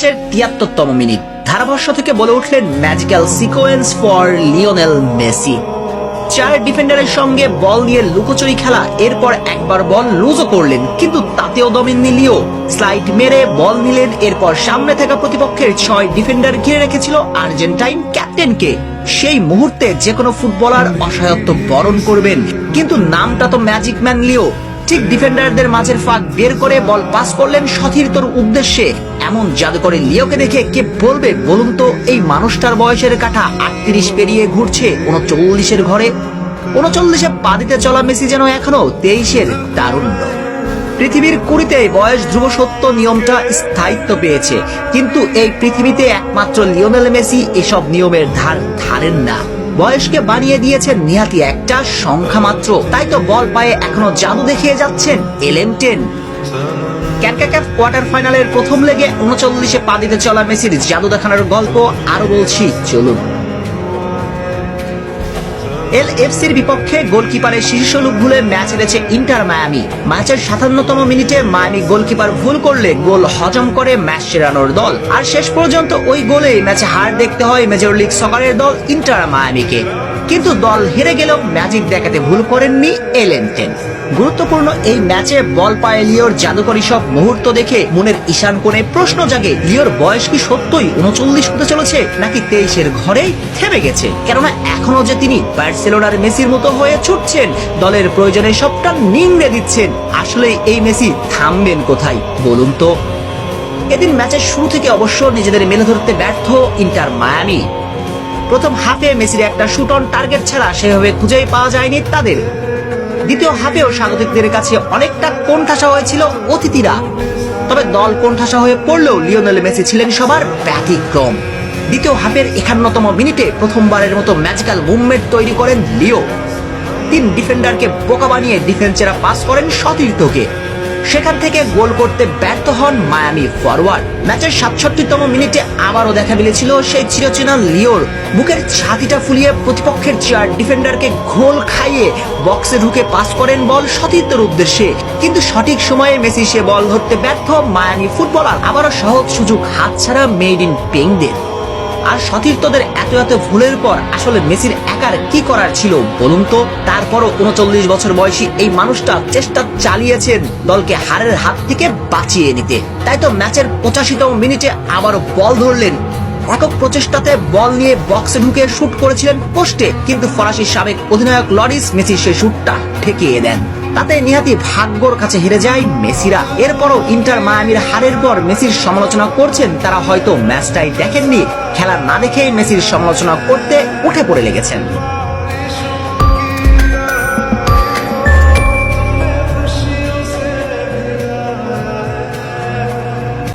ম্যাচের তিয়াত্তরতম মিনিট। ধারাভাষ্য থেকে বলে উঠলেন magical sequence for Lionel Messi চার ডিফেন্ডারের সঙ্গে বল নিয়ে লুকোচুরি খেলা, এরপর একবার বল লুজও করলেন, কিন্তু তাতেও দমেননি লিও। স্লাইড মেরে বল নিলেন, এরপর সামনে থাকা প্রতিপক্ষের ছয় ডিফেন্ডার ঘিরে রেখেছিল আর্জেন্টাইন ক্যাপ্টেনকে। সেই মুহূর্তে যে কোনো ফুটবলার অসহায়ত্ব বরণ করবেন, কিন্তু নামটা তো ম্যাজিক ম্যান লিও। ঠিক ডিফেন্ডারদের মাঝের ফাঁক বের করে বল পাস করলেন সতীর্থর উদ্দেশ্যে। এমন জাদুকরে লিওকে দেখে কে বলবে বলুন তো, এই মানুষটার বয়সের কাঠা আটত্রিশ পেরিয়ে ঘুরছে উনচল্লিশের ঘরে। উনচল্লিশে পা দিতে চলা মেসি যেন এখনও তেইশের তারুণ্য পৃথিবীর কুড়িতে বয়স ধ্রুব সত্য নিয়মটা স্থায়িত্ব পেয়েছে। কিন্তু এই পৃথিবীতে একমাত্র লিওনেল মেসি এসব নিয়মের ধার ধারেন না। বয়সকে বানিয়ে দিয়েছেন নিহাতি একটা সংখ্যা মাত্র। তাই তো বল পায়ে এখনও জাদু দেখিয়ে যাচ্ছেন এলেন টেন। ক্যানকাক্যাফ কোয়ার্টার ফাইনালের প্রথম লেগে উনচল্লিশে পা দিতে চলা মেসির জাদু দেখানোর গল্প আরও বলছি, চলুন। এল এফসির বিপক্ষে গোলকিপারের শীর্ষ লুক ভুলে ম্যাচ হেরেছে ইন্টার মায়ামি। ম্যাচের সাতান্নতম মিনিটে মায়ামি গোলকিপার ভুল করলে গোল হজম করে ম্যাচ সেরানোর দল। আর শেষ পর্যন্ত ওই গোলেই ম্যাচে হার দেখতে হয় মেজর লিগ সকারের দল ইন্টার মায়ামিকে। কিন্তু দল হেরে গেলেও ম্যাজিক দেখাতে ভুল করেননি এলেনটেন গুরুত্বপূর্ণ এই ম্যাচে বল পায়ে লিওর জাদুকরী সব মুহূর্ত দেখে মনের ঈশান কোণে প্রশ্ন জাগে, লিওর বয়স কি সত্যই উনচল্লিশ হতে চলেছে নাকি তেইশের ঘরেই থেমে গেছে? কেননা এখনও যে তিনি বার্সেলোনার মেসির মতো হয়ে ছুটছেন, দলের প্রয়োজনে সবটা নিংড়ে দিচ্ছেন। আসলে এই মেসি থামবেন কোথায় বলুন তো? এদিন ম্যাচের শুরু থেকে অবশ্য নিজেদের মেলে ধরতে ব্যর্থ ইন্টার মায়ামি। প্রথম হাফে মেসির একটা শুট অন টার্গেট ছাড়া সেভাবে খুঁজেই পাওয়া যায়নি তাদের। দ্বিতীয় হাফেও স্বাগতিকদের কাছে অনেকটা কোণঠাসা হয়েছিল অতিথিরা। তবে দল কোণঠাসা হয়ে পড়লেও লিওনেল মেসি ছিলেন সবার ব্যতিক্রম। দ্বিতীয় হাফের একান্নতম মিনিটে প্রথমবারের মতো ম্যাজিক্যাল মুভমেন্ট তৈরি করেন লিও। তিন ডিফেন্ডারকে বোকা বানিয়ে ডিফেন্সেরা পাস করেন সতীর্থকে। সেখান থেকে গোল করতে ব্যর্থ হন মায়ামি ফরওয়ার্ড। ম্যাচের সাতষট্টিতম মিনিটে আবারও দেখা মিলেছিল সেই চিরচেনা লিওর। বুকের ছাতিটা ফুলিয়ে প্রতিপক্ষের চার ডিফেন্ডারকে ঘোল খাইয়ে বক্সে ঢুকে পাস করেন বল সতীর্থের উদ্দেশ্যে। কিন্তু সঠিক সময়ে মেসি সে বল ধরতে ব্যর্থ মায়ামি ফুটবলার। আবারও সহজ সুযোগ হাতছাড়া মেড ইন পেংদের আর সতীর্থদের এত এত ভুলের পর আসলে মেসির একার কি করার ছিল বলুন তো? তারপরও উনচল্লিশ বছর বয়সী এই মানুষটা চেষ্টা চালিয়েছেন দলকে হারের হাত থেকে বাঁচিয়ে নিতে। তাই তো ম্যাচের পঁচাশিতম মিনিটে আবারও বল ধরলেন একক প্রচেষ্টাতে বল নিয়ে বক্সে ঢুকে শুট করেছিলেন পোস্টে, কিন্তু ফরাসি সাবেক অধিনায়ক লরিস মেসি সেই শুটটা ঠেকিয়ে দেন। তাতে নিহাতি ভাগ্যর কাছে হেরে যায় মেসিরা। এরপরও ইন্টার মায়ামির হারের পর মেসির সমালোচনা করছেন তারা হয়তো ম্যাচটাই দেখেননি। খেলা না দেখেই মেসির সমালোচনা করতে উঠে পড়ে লেগেছেন।